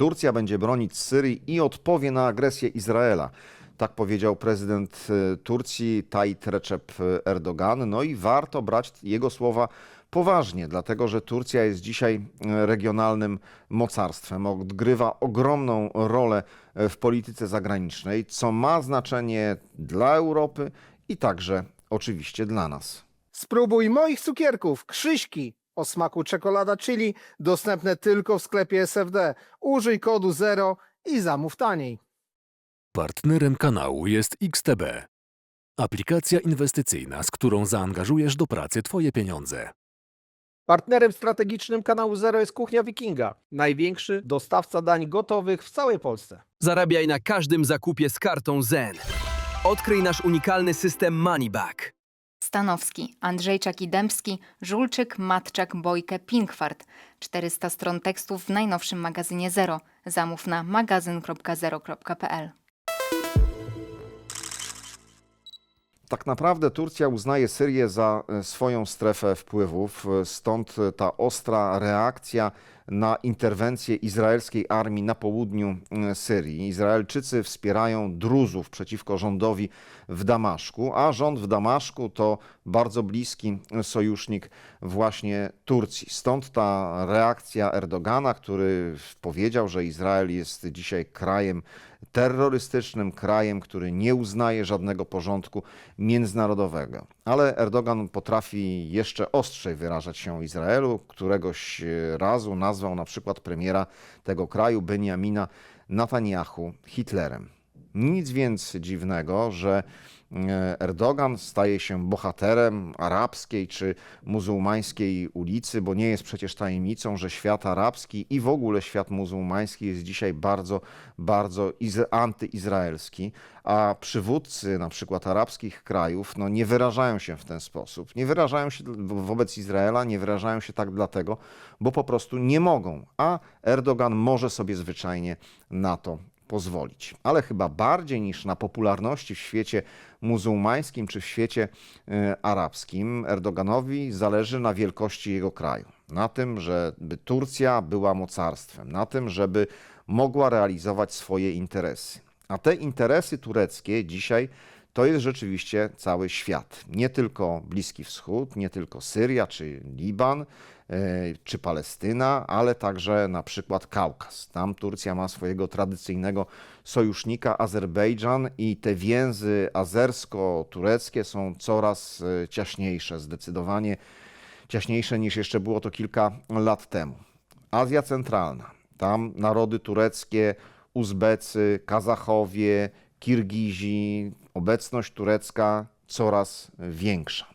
Turcja będzie bronić Syrii i odpowie na agresję Izraela. Tak powiedział prezydent e, Turcji Tayyip Recep Erdogan. No i warto brać jego słowa poważnie, dlatego że Turcja jest dzisiaj e, regionalnym mocarstwem, odgrywa ogromną rolę w polityce zagranicznej, co ma znaczenie dla Europy i także oczywiście dla nas. Spróbuj moich cukierków, Krzyśki o smaku czekolada chili, dostępne tylko w sklepie SFD. Użyj kodu 0 i zamów taniej. Partnerem kanału jest XTB. Aplikacja inwestycyjna, z którą zaangażujesz do pracy Twoje pieniądze. Partnerem strategicznym kanału Zero jest Kuchnia Wikinga, największy dostawca dań gotowych w całej Polsce. Zarabiaj na każdym zakupie z kartą Zen. Odkryj nasz unikalny system Moneyback. Stanowski, Andrzejczak i Dębski, Żulczyk, Matczak, Bojkę, Pinkwart. 400 stron tekstów w najnowszym magazynie Zero. Zamów na magazyn.zero.pl. Tak naprawdę Turcja uznaje Syrię za e, swoją strefę wpływów, e, stąd e, ta ostra reakcja na interwencję izraelskiej armii na południu e, Syrii. Izraelczycy wspierają Druzów przeciwko rządowi w Damaszku, a rząd w Damaszku to bardzo bliski sojusznik właśnie Turcji. Stąd ta reakcja Erdogana, który powiedział, że Izrael jest dzisiaj krajem terrorystycznym krajem, który nie uznaje żadnego porządku międzynarodowego. Ale Erdogan potrafi jeszcze ostrzej wyrażać się o Izraelu. Któregoś razu nazwał na przykład premiera tego kraju, Benjamina Netanyahu, Hitlerem. Nic więc dziwnego, że Erdogan staje się bohaterem arabskiej czy muzułmańskiej ulicy, bo nie jest przecież tajemnicą, że świat arabski i w ogóle świat muzułmański jest dzisiaj bardzo, bardzo iz- antyizraelski, a przywódcy na przykład arabskich krajów no, nie wyrażają się w ten sposób. Nie wyrażają się wobec Izraela, nie wyrażają się tak dlatego, bo po prostu nie mogą, a Erdogan może sobie zwyczajnie na to pozwolić. Ale chyba bardziej niż na popularności w świecie muzułmańskim czy w świecie e, arabskim, Erdoganowi zależy na wielkości jego kraju. Na tym, żeby Turcja była mocarstwem, na tym, żeby mogła realizować swoje interesy. A te interesy tureckie dzisiaj to jest rzeczywiście cały świat. Nie tylko Bliski Wschód, nie tylko Syria czy Liban, e, czy Palestyna, ale także na przykład Kaukaz. Tam Turcja ma swojego tradycyjnego sojusznika Azerbejdżan i te więzy azersko-tureckie są coraz e, ciaśniejsze, zdecydowanie ciaśniejsze niż jeszcze było to kilka lat temu. Azja Centralna, tam narody tureckie, Uzbecy, Kazachowie, Kirgizi, obecność turecka coraz większa.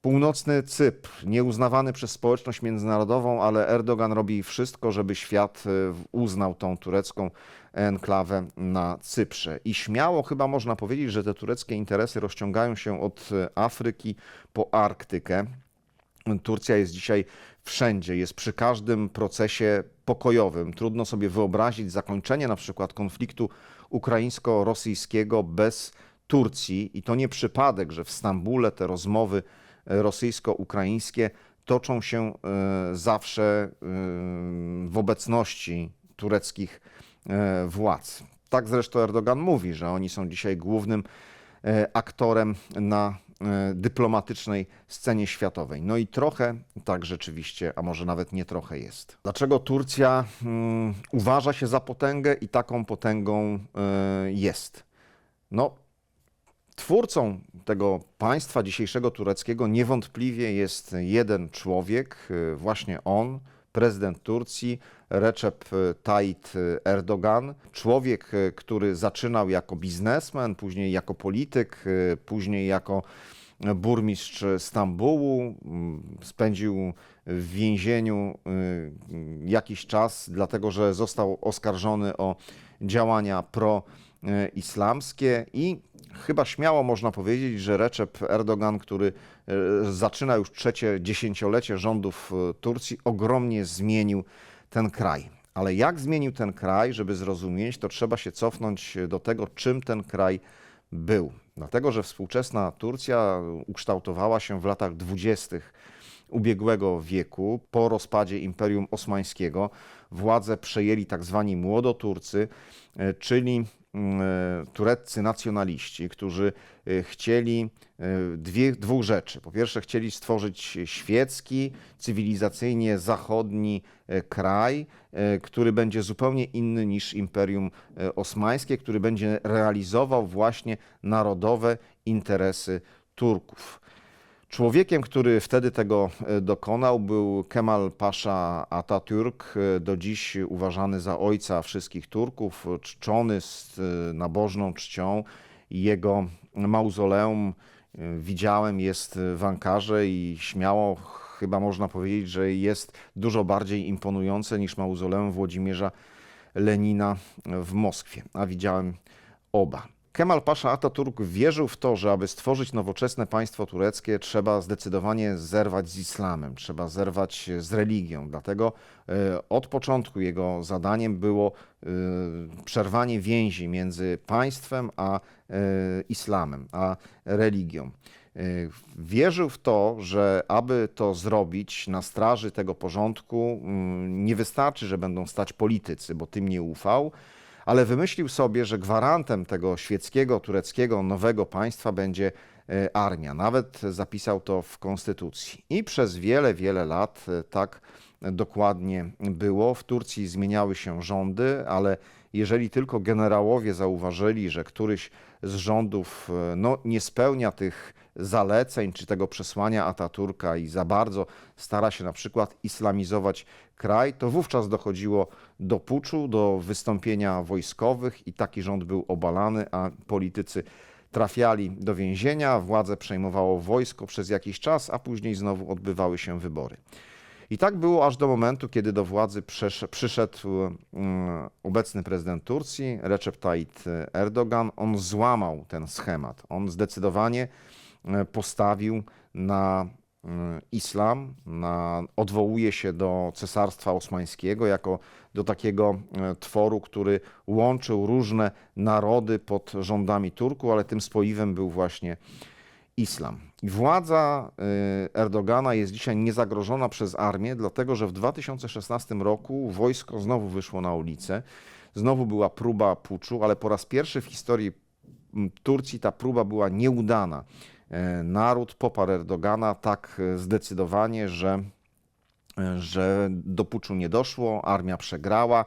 Północny Cypr, nieuznawany przez społeczność międzynarodową, ale Erdogan robi wszystko, żeby świat e, uznał tą turecką enklawę na Cyprze. I śmiało chyba można powiedzieć, że te tureckie interesy rozciągają się od e, Afryki po Arktykę. Turcja jest dzisiaj wszędzie, jest przy każdym procesie pokojowym. Trudno sobie wyobrazić zakończenie na przykład konfliktu ukraińsko-rosyjskiego bez Turcji i to nie przypadek, że w Stambule te rozmowy e, rosyjsko-ukraińskie toczą się e, zawsze e, w obecności tureckich władz. Tak zresztą Erdogan mówi, że oni są dzisiaj głównym aktorem na dyplomatycznej scenie światowej. No i trochę tak rzeczywiście, a może nawet nie trochę jest. Dlaczego Turcja mm, uważa się za potęgę i taką potęgą e, jest? No, twórcą tego państwa dzisiejszego tureckiego niewątpliwie jest jeden człowiek, e, właśnie on, prezydent Turcji, Recep Tayyip Erdogan. Człowiek, e, który zaczynał jako biznesmen, później jako polityk, e, później jako burmistrz Stambułu. mm, Spędził w więzieniu y, jakiś czas, dlatego że został oskarżony o działania pro-islamskie i chyba śmiało można powiedzieć, że Recep Erdogan, który zaczyna już trzecie dziesięciolecie rządów Turcji, ogromnie zmienił ten kraj. Ale jak zmienił ten kraj, żeby zrozumieć, to trzeba się cofnąć do tego, czym ten kraj był. Dlatego, że współczesna Turcja ukształtowała się w latach dwudziestych ubiegłego wieku, po rozpadzie Imperium Osmańskiego, władzę przejęli tak zwani młodoturcy, e, czyli tureccy nacjonaliści, którzy e, chcieli e, dwie, dwóch rzeczy. Po pierwsze, chcieli stworzyć świecki, cywilizacyjnie zachodni kraj, który będzie zupełnie inny niż Imperium Osmańskie, który będzie realizował właśnie narodowe interesy Turków. Człowiekiem, który wtedy tego e, dokonał, był Kemal Pasza Atatürk, e, do dziś uważany za ojca wszystkich Turków, czczony z e, nabożną czcią. Jego mauzoleum widziałem jest w Ankarze i śmiało chyba można powiedzieć, że jest dużo bardziej imponujące niż mauzoleum Włodzimierza Lenina w Moskwie, a widziałem oba. Kemal Pasza Ataturk wierzył w to, że aby stworzyć nowoczesne państwo tureckie, trzeba zdecydowanie zerwać z islamem, trzeba zerwać z religią. Dlatego e, od początku jego zadaniem było e, przerwanie więzi między państwem a e, islamem, a religią. Wierzył w to, że aby to zrobić na straży tego porządku, mm, nie wystarczy, że będą stać politycy, bo tym nie ufał, ale wymyślił sobie, że gwarantem tego świeckiego, tureckiego, nowego państwa będzie e, armia. Nawet zapisał to w konstytucji. I przez wiele, wiele lat e, tak dokładnie było. W Turcji zmieniały się rządy, ale jeżeli tylko generałowie zauważyli, że któryś z rządów e, no, nie spełnia tych zaleceń czy tego przesłania Ataturka i za bardzo stara się na przykład islamizować kraj, to wówczas dochodziło do puczu, do wystąpienia wojskowych i taki rząd był obalany, a politycy trafiali do więzienia, władzę przejmowało wojsko przez jakiś czas, a później znowu odbywały się wybory. I tak było aż do momentu, kiedy do władzy przysz- przyszedł mm, obecny prezydent Turcji, Recep Tayyip Erdogan. On złamał ten schemat. On zdecydowanie e, postawił na mm, islam, na, odwołuje się do Cesarstwa Osmańskiego jako do takiego e, tworu, który łączył różne narody pod rządami Turku, ale tym spoiwem był właśnie islam. Władza y, Erdogana jest dzisiaj niezagrożona przez armię, dlatego że w 2016 roku wojsko znowu wyszło na ulicę. Znowu była próba puczu, ale po raz pierwszy w historii Turcji ta próba była nieudana. E, Naród poparł Erdogana tak e, zdecydowanie, że, e, że do puczu nie doszło, armia przegrała.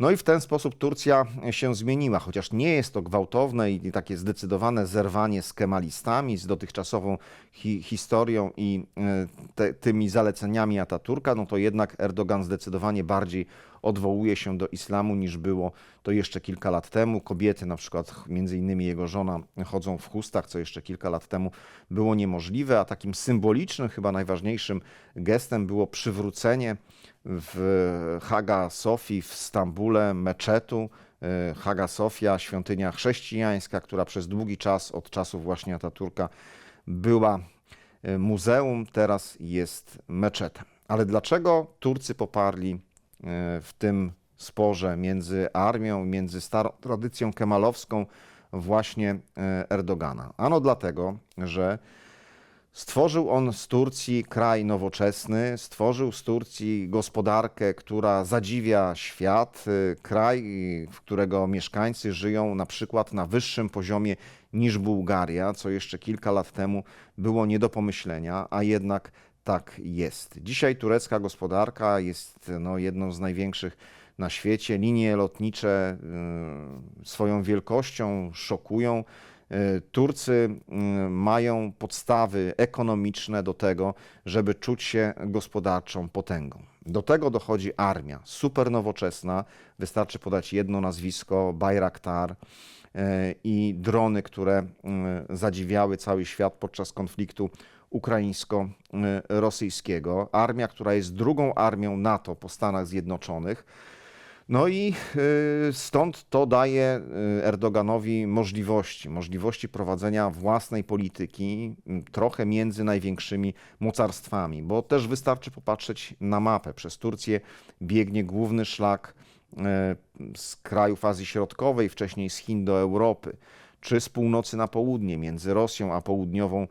No i w ten sposób Turcja się zmieniła, chociaż nie jest to gwałtowne i takie zdecydowane zerwanie z kemalistami, z dotychczasową hi historią i e, te, tymi zaleceniami Ataturka, no to jednak Erdogan zdecydowanie bardziej odwołuje się do islamu niż było to jeszcze kilka lat temu. Kobiety, na przykład między innymi jego żona, chodzą w chustach, co jeszcze kilka lat temu było niemożliwe, a takim symbolicznym, chyba najważniejszym gestem było przywrócenie w Haga Sofii w Stambule meczetu. E, Haga Sofia, świątynia chrześcijańska, która przez długi czas, od czasów właśnie Ataturka, była e, muzeum, teraz jest meczetem. Ale dlaczego Turcy poparli e, w tym sporze między armią, między starą tradycją kemalowską właśnie Erdogana? Ano dlatego, że Stworzył on z Turcji kraj nowoczesny, stworzył z Turcji gospodarkę, która zadziwia świat, y, kraj, w którego mieszkańcy żyją na przykład na wyższym poziomie niż Bułgaria, co jeszcze kilka lat temu było nie do pomyślenia, a jednak tak jest. Dzisiaj turecka gospodarka jest no, jedną z największych na świecie. Linie lotnicze y, swoją wielkością szokują. E, Turcy mm, mają podstawy ekonomiczne do tego, żeby czuć się gospodarczą potęgą. Do tego dochodzi armia, super nowoczesna. Wystarczy podać jedno nazwisko: Bayraktar e, i drony, które mm, zadziwiały cały świat podczas konfliktu ukraińsko-rosyjskiego. Armia, która jest drugą armią NATO po Stanach Zjednoczonych. No i y, stąd to daje y, Erdoganowi możliwości, możliwości prowadzenia własnej polityki, trochę między największymi mocarstwami, bo też wystarczy popatrzeć na mapę. Przez Turcję biegnie główny szlak y, z krajów Azji Środkowej, wcześniej z Chin do Europy, czy z północy na południe, między Rosją a południową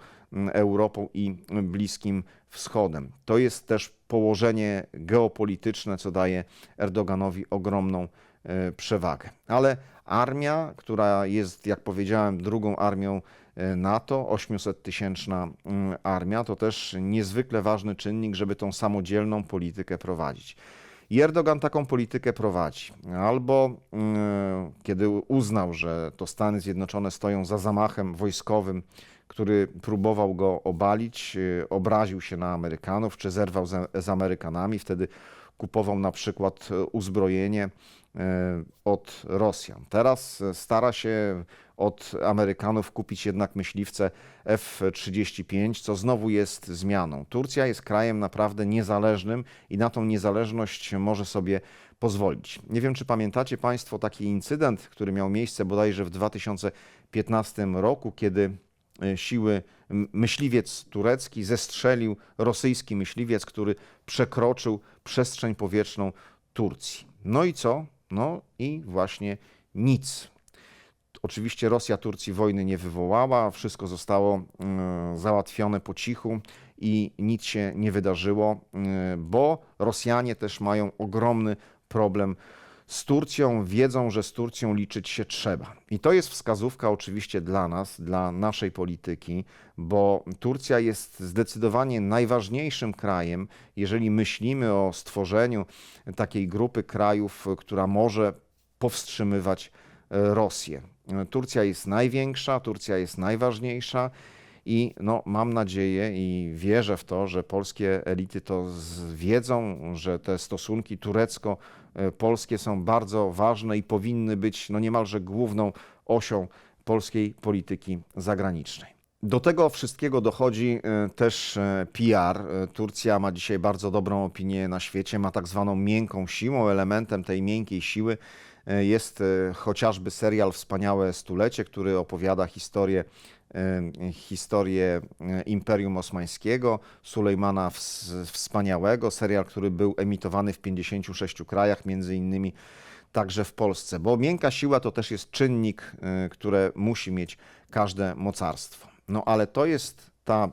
Europą i Bliskim Wschodem. To jest też położenie geopolityczne, co daje Erdoganowi ogromną e, przewagę. Ale armia, która jest, jak powiedziałem, drugą armią e, NATO, 800-tysięczna mm, armia, to też niezwykle ważny czynnik, żeby tą samodzielną politykę prowadzić. I Erdogan taką politykę prowadzi. Albo mm, kiedy uznał, że to Stany Zjednoczone stoją za zamachem wojskowym, który próbował go obalić, y, obraził się na Amerykanów, czy zerwał z, Amerykanami, wtedy kupował na przykład y, uzbrojenie y, od Rosjan. Teraz stara się od Amerykanów kupić jednak myśliwce F-35, co znowu jest zmianą. Turcja jest krajem naprawdę niezależnym i na tą niezależność może sobie pozwolić. Nie wiem, czy pamiętacie Państwo taki incydent, który miał miejsce bodajże w 2015 roku, kiedy siły m- myśliwiec turecki zestrzelił rosyjski myśliwiec, który przekroczył przestrzeń powietrzną Turcji. No i co? No i właśnie nic. Oczywiście Rosja Turcji wojny nie wywołała, wszystko zostało mm, załatwione po cichu i nic się nie wydarzyło, mm, bo Rosjanie też mają ogromny problem z Turcją, wiedzą, że z Turcją liczyć się trzeba. I to jest wskazówka oczywiście dla nas, dla naszej polityki, bo Turcja jest zdecydowanie najważniejszym krajem, jeżeli myślimy o stworzeniu takiej grupy krajów, która może powstrzymywać e, Rosję. Turcja jest największa, Turcja jest najważniejsza i no, mam nadzieję i wierzę w to, że polskie elity to wiedzą, że te stosunki turecko-polskie są bardzo ważne i powinny być no, niemalże główną osią polskiej polityki zagranicznej. Do tego wszystkiego dochodzi e, też e, PR. E, Turcja ma dzisiaj bardzo dobrą opinię na świecie, ma tak zwaną miękką siłą. Elementem tej miękkiej siły e, jest e, chociażby serial Wspaniałe Stulecie, który opowiada historię, e, historię e, Imperium Osmańskiego, Sulejmana Ws- Wspaniałego. Serial, który był emitowany w 56 krajach, między innymi także w Polsce, bo miękka siła to też jest czynnik, y, które musi mieć każde mocarstwo. No ale to jest ta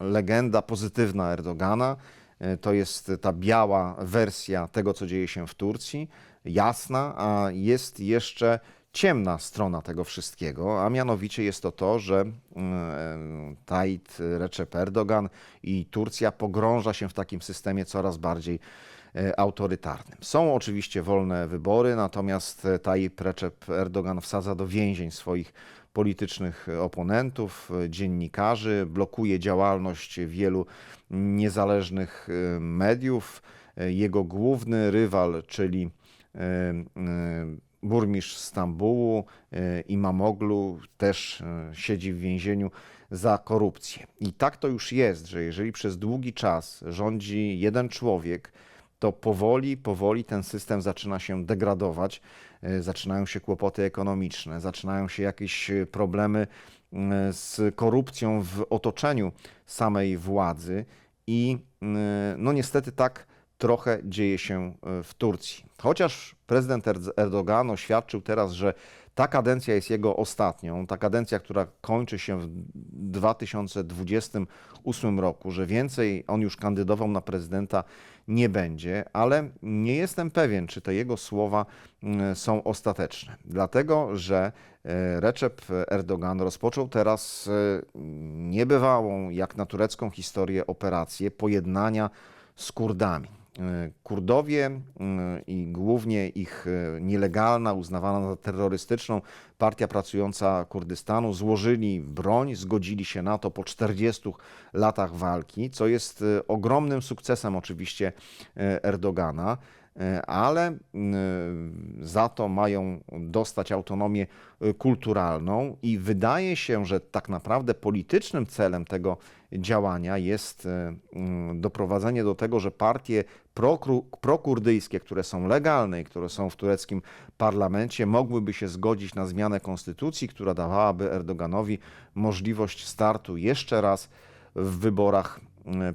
legenda pozytywna Erdogana, y, to jest ta biała wersja tego, co dzieje się w Turcji, jasna, a jest jeszcze ciemna strona tego wszystkiego, a mianowicie jest to to, że y, Tayyip Recep Erdogan i Turcja pogrąża się w takim systemie coraz bardziej e, autorytarnym. Są oczywiście wolne wybory, natomiast e, Tayyip Recep Erdogan wsadza do więzień swoich politycznych oponentów, e, dziennikarzy, blokuje działalność wielu niezależnych e, mediów. E, Jego główny rywal, czyli e, e, burmistrz Stambułu, e, Imamoglu, też e, siedzi w więzieniu za korupcję. I tak to już jest, że jeżeli przez długi czas rządzi jeden człowiek, to powoli, powoli ten system zaczyna się degradować, e, zaczynają się kłopoty ekonomiczne, zaczynają się jakieś e, problemy e, z korupcją w otoczeniu samej władzy i e, no niestety tak trochę dzieje się e, w Turcji. Chociaż prezydent Erdogan oświadczył teraz, że ta kadencja jest jego ostatnią, ta kadencja, która kończy się w 2028 roku, że więcej on już kandydował na prezydenta nie będzie, ale nie jestem pewien, czy te jego słowa mm, są ostateczne. Dlatego, że e, Recep Erdogan rozpoczął teraz e, niebywałą, jak na turecką historię, operację pojednania z Kurdami. E, Kurdowie mm, i głównie ich e, nielegalna, uznawana za terrorystyczną Partia Pracująca Kurdystanu złożyli broń, zgodzili się na to po 40 latach walki, co jest e, ogromnym sukcesem oczywiście e, Erdogana, e, ale mm, za to mają dostać autonomię e, kulturalną i wydaje się, że tak naprawdę politycznym celem tego działania jest e, mm, doprowadzenie do tego, że partie prokurdyjskie, które są legalne i które są w tureckim parlamencie, mogłyby się zgodzić na zmianę konstytucji, która dawałaby Erdoganowi możliwość startu jeszcze raz w wyborach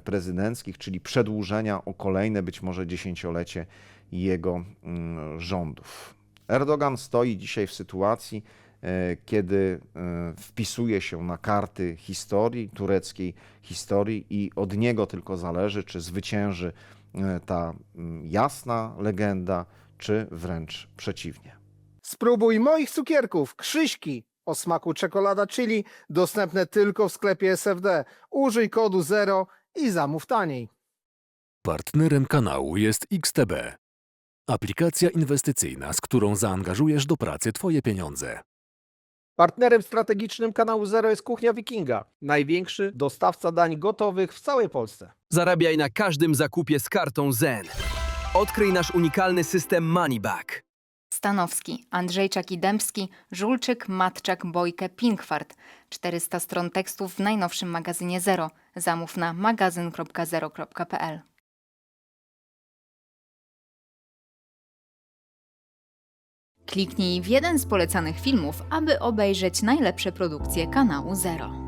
prezydenckich, czyli przedłużenia o kolejne być może dziesięciolecie jego mm, rządów. Erdogan stoi dzisiaj w sytuacji, e, kiedy e, wpisuje się na karty historii, tureckiej historii i od niego tylko zależy, czy zwycięży e, ta mm, jasna legenda, czy wręcz przeciwnie. Spróbuj moich cukierków, Krzyśki o smaku czekolada chili, dostępne tylko w sklepie SFD. Użyj kodu 0 i zamów taniej. Partnerem kanału jest XTB. Aplikacja inwestycyjna, z którą zaangażujesz do pracy Twoje pieniądze. Partnerem strategicznym kanału Zero jest Kuchnia Wikinga, największy dostawca dań gotowych w całej Polsce. Zarabiaj na każdym zakupie z kartą Zen. Odkryj nasz unikalny system Moneyback. Stanowski, Andrzejczak i Dębski, Żulczyk, Matczak, Bojkę, Pinkwart. 400 stron tekstów w najnowszym magazynie Zero. Zamów na magazyn.zero.pl. Kliknij w jeden z polecanych filmów, aby obejrzeć najlepsze produkcje kanału Zero.